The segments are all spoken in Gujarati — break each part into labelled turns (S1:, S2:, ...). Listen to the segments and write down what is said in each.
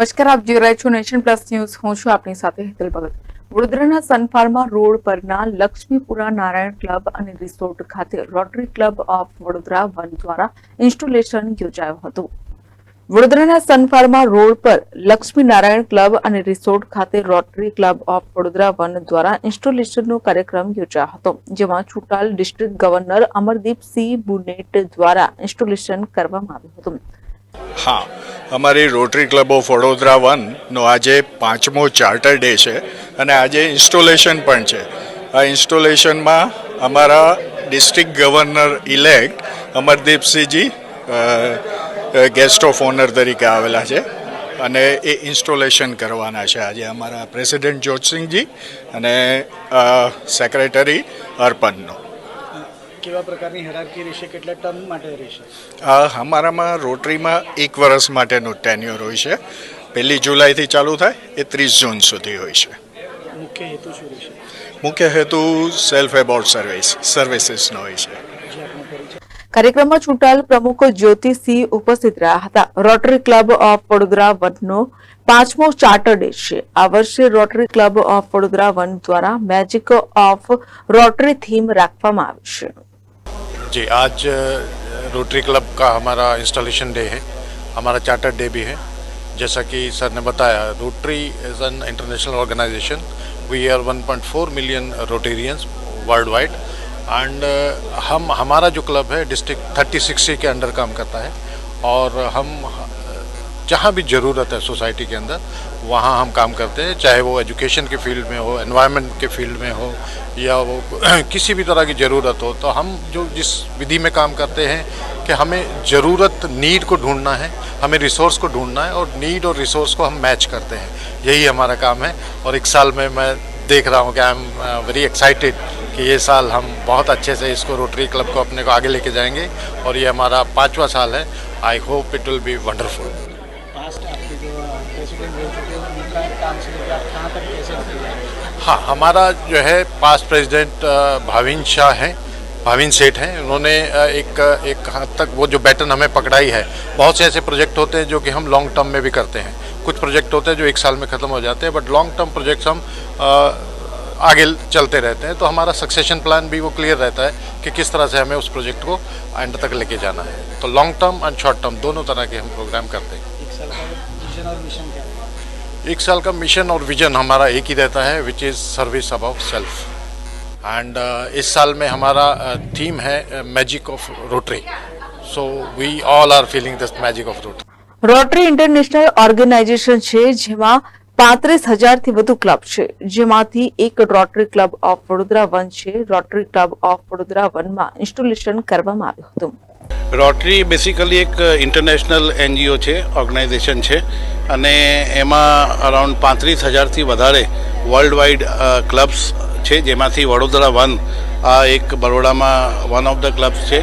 S1: નમસ્કાર, આપ જોઈ રહ્યા છો નેશન પ્લસ ન્યૂઝ. હું છું આપની સાથે હેતલ ભગત. વડોદરાના સનફાર્મા રોડ પરના લક્ષ્મીપુરા નારાયણ ક્લબ અને રિસોર્ટ ખાતે Rotary club of Vadodara one દ્વારા ઇન્સ્ટોલેશન યોજાયું હતું. વડોદરાના સનફાર્મા રોડ પર લક્ષ્મી નારાયણ ક્લબ અને રિસોર્ટ ખાતે Rotary club of Vadodara one દ્વારા ઇન્સ્ટોલેશનનો કાર્યક્રમ યોજાયો હતો, જેમાં છુટાલ ડિસ્ટ્રિક્ટ ગવર્નર અમરદીપસિંહ બુનેટ દ્વારા ઇન્સ્ટોલેશન કરવામાં આવ્યું હતું.
S2: હા અમારી રોટરી ક્લબ ઓફ વડોદરા વનનો આજે પાંચમો ચાર્ટર ડે છે અને આજે ઇન્સ્ટોલેશન પણ છે. આ ઇન્સ્ટોલેશનમાં અમારા district governor elect Amardeepsinghji guest of honour તરીકે આવેલા છે અને એ ઇન્સ્ટોલેશન કરવાના છે આજે અમારા પ્રેસિડેન્ટ જ્યોતસિંહજી અને સેક્રેટરી અર્પણનો.
S3: કેવા પ્રકારની હેરાર્કી રહેશે કેટલા ટર્મ માટે રહેશે?
S2: અમારામાં રોટરીમાં એક વર્ષ માટેનું ટેન્યુર હોય છે. પહેલી જુલાઈથી ચાલુ થાય એ ત્રીસ જૂન સુધી હોય છે.
S3: મુખ્ય હેતુ શું રહેશે?
S2: મુખ્ય હેતુ સેલ્ફ એબોર્ડ સર્વિસ સર્વિસીસનો હોય છે.
S1: કાર્યક્રમમાં ચૂંટાયેલ પ્રમુખ જ્યોતિસિંહ ઉપસ્થિત રહ્યા હતા. રોટરી ક્લબ ઓફ વડોદરા વનનો પાંચમો ચાર્ટર ડે છે. આ વર્ષે Rotary club of Vadodara one દ્વારા મેજિક ઓફ રોટરી થીમ રાખવામાં આવી છે.
S4: जी, आज रोटरी क्लब का हमारा इंस्टॉलेशन डे है। हमारा चार्टर डे भी है। जैसा कि सर ने बताया Rotary is an international organisation we are 1.4 million Rotarians worldwide and हम, हमारा जो क्लब है डिस्ट्रिक्ट थर्टी सिक्सटी के अंडर काम करता है। और हम जहाँ भी ज़रूरत है सोसाइटी के अंदर, वहाँ हम काम करते हैं, चाहे वो एजुकेशन के फ़ील्ड में हो एनवायरनमेंट के फ़ील्ड में हो, या वो किसी भी तरह की ज़रूरत हो तो हम जो जिस विधि में काम करते हैं कि हमें ज़रूरत नीड को ढूंढना है, हमें रिसोर्स को ढूंढना है, और नीड और रिसोर्स को हम मैच करते हैं। यही हमारा काम है, और एक साल में मैं देख रहा हूँ कि आई एम वेरी एक्साइटेड कि ये साल हम बहुत अच्छे से इसको रोटरी क्लब को अपने को आगे लेके जाएँगे, और ये हमारा पाँचवा साल है।
S3: I hope it will be wonderful हैं
S4: हाँ? हमारा जो है पास्ट प्रेसिडेंट भाविन शाह हैं, भाविन सेठ हैं, उन्होंने एक एक हद तक वो जो बैटन हमें पकड़ाई है, बहुत से ऐसे प्रोजेक्ट होते हैं जो कि हम लॉन्ग टर्म में भी करते हैं। कुछ प्रोजेक्ट होते हैं जो एक साल में ख़त्म हो जाते हैं बट लॉन्ग टर्म प्रोजेक्ट्स हम आगे चलते रहते हैं तो हमारा सक्सेशन प्लान भी वो क्लियर रहता है कि किस तरह से हमें उस प्रोजेक्ट को एंड तक लेके जाना है। तो long term and short term दोनों तरह के हम प्रोग्राम करते हैं।
S3: एक साल का विजन और मिशन क्या है
S4: एक साल का मिशन और विजन हमारा एक ही रहता है which is service about self and इस साल में हमारा थीम है magic of Rotary so we all are feeling this magic of Rotary
S1: Rotary international organisation છે જેમાં પાંત્રીસ હજારથી વધુ ક્લબ છે જેમાંથી એક Rotary club of Vadodara one છે રોટરી ક્લબ ઓફ વડોદરા વનમાં ઇન્સ્ટોલેશન કરવામાં આવ્યું હતું
S5: રોટરી બેસિકલી એક ઇન્ટરનેશનલ એનજીઓ છે ઓર્ગેનાઇઝેશન છે, અને એમાં અરાઉન્ડ પાંત્રીસ હજારથી વધારે વર્લ્ડ વાઇડ ક્લબ્સ છે, જેમાંથી વડોદરા વન આ એક બરોડામાં વન ઓફ ધ ક્લબ્સ છે,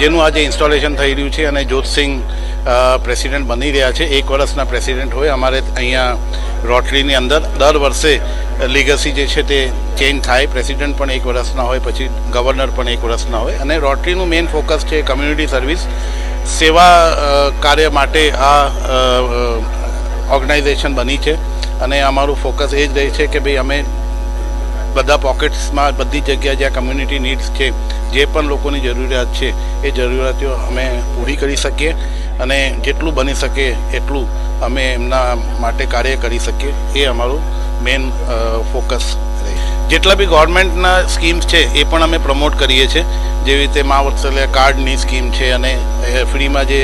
S5: જેનું આજે ઇન્સ્ટોલેશન થઈ રહ્યું છે, અને જ્યોતસિંહ પ્રેસિડેન્ટ બની રહ્યા છે. એક વર્ષના પ્રેસિડેન્ટ હોય. અમારે અહીંયા રોટરીની અંદર દર વર્ષે લીગસી જે છે તે ચેન્જ થાય. પ્રેસિડેન્ટ પણ એક વર્ષના હોય, પછી ગવર્નર પણ એક વર્ષના હોય. અને રોટરીનું મેઇન ફોકસ છે કમ્યુનિટી સર્વિસ સેવા કાર્ય માટે આ ઓર્ગેનાઇઝેશન બની છે. અને અમારું ફોકસ એ જ રહે છે કે ભાઈ અમે બધા પોકેટ્સમાં બધી જગ્યાએ જ્યાં કમ્યુનિટી નીડ્સ છે, જે પણ લોકોની જરૂરિયાત છે, એ જરૂરિયાતો અમે પૂરી કરી શકીએ અને જેટલું બની શકે એટલું અમે એમના માટે કાર્ય કરી શકીએ. એ અમારું મેઇન ફોકસ જેટલા બી ગવર્મેન્ટના સ્કીમ્સ છે, એ પણ અમે પ્રમોટ કરીએ છીએ. જેવી રીતે મા વત્સલ્ય કાર્ડની સ્કીમ છે અને ફ્રીમાં જે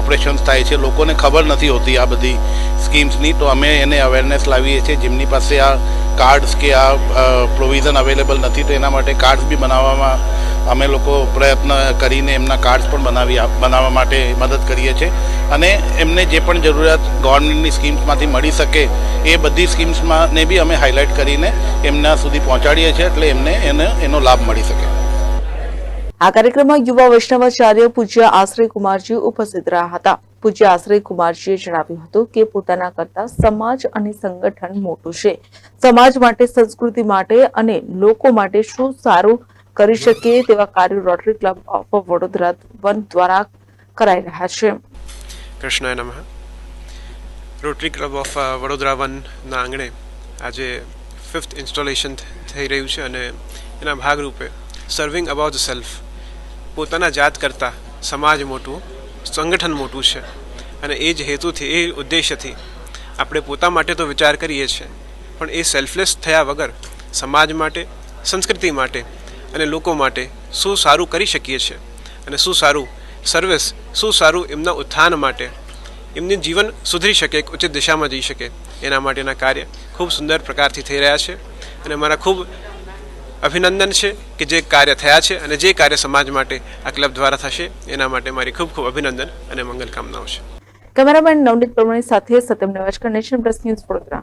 S5: ઓપરેશન્સ થાય છે, લોકોને ખબર નથી હોતી આ બધી સ્કીમ્સની તો અમે એને અવેરનેસ લાવીએ છીએ. જેમની પાસે આ કાર્ડ્સ કે આ પ્રોવિઝન અવેલેબલ નથી, તો એના માટે કાર્ડ્સ બી બનાવવામાં અમે લોકો પ્રયત્ન કરીને એમના કાર્ડ્સ પણ બનાવી બનાવવા માટે મદદ કરીએ છીએ. અને એમને જે પણ જરૂરિયાત ગવર્મેન્ટની સ્કીમ્સમાંથી મળી શકે એ બધી સ્કીમ્સમાં ને બી અમે હાઇલાઇટ કરીને એમના સુધી પહોંચાડીએ છીએ એટલે એમને એને, એનો લાભ મળી શકે.
S1: આ કાર્યક્રમમાં યુવા વૈષ્ણવાચાર્ય પૂજ્ય આશ્રય કુમારજી ઉપસ્થિત રહ્યા હતા. પૂજ્ય આશ્રય કુમારજીએ જણાવ્યું હતું કે પોતાના કરતા સમાજ અને સંગઠન મોટું છે. સમાજ માટે, સંસ્કૃતિ માટે અને લોકો માટે શું સારું કરી શકીએ તેવા કાર્યો rotary club of Vadodara one દ્વારા કરાઈ રહ્યા છે.
S6: કૃષ્ણાય નમઃ. રોટરી ક્લબ ઓફ વડોદરા વનના આંગણે આજે ફિફ્થ ઇન્સ્ટોલેશન થઈ રહ્યું છે અને એના ભાગરૂપે સર્વિંગ અબાઉટ સેલ્ફ પોતાના જાત કરતાં સમાજ મોટું, સંગઠન મોટું છે અને એ જ હેતુથી, એ ઉદ્દેશ્યથી આપણે પોતા માટે તો વિચાર કરીએ છીએ, પણ એ સેલ્ફલેસ થયા વગર સમાજ માટે, સંસ્કૃતિ માટે અને લોકો માટે શું સારું કરી શકીએ છીએ? અને શું સારું? સર્વિસ શું સારું એમના ઉત્થાન માટે? એમનું જીવન સુધરી શકે ઉચિત દિશામાં જઈ શકે. એના માટેના કાર્ય ખૂબ સુંદર પ્રકારથી થઈ રહ્યા છે. અને મારા ખૂબ અભિનંદન છે કે જે કાર્ય થયા છે અને જે કાર્ય સમાજ માટે આ ક્લબ દ્વારા થશે, એના માટે મારી ખૂબ ખૂબ અભિનંદન અને મંગલ કામનાઓ છે.
S1: કેમેરામેન નવનીત પ્રમાણી સાથે Satyam nation press news Vadodara.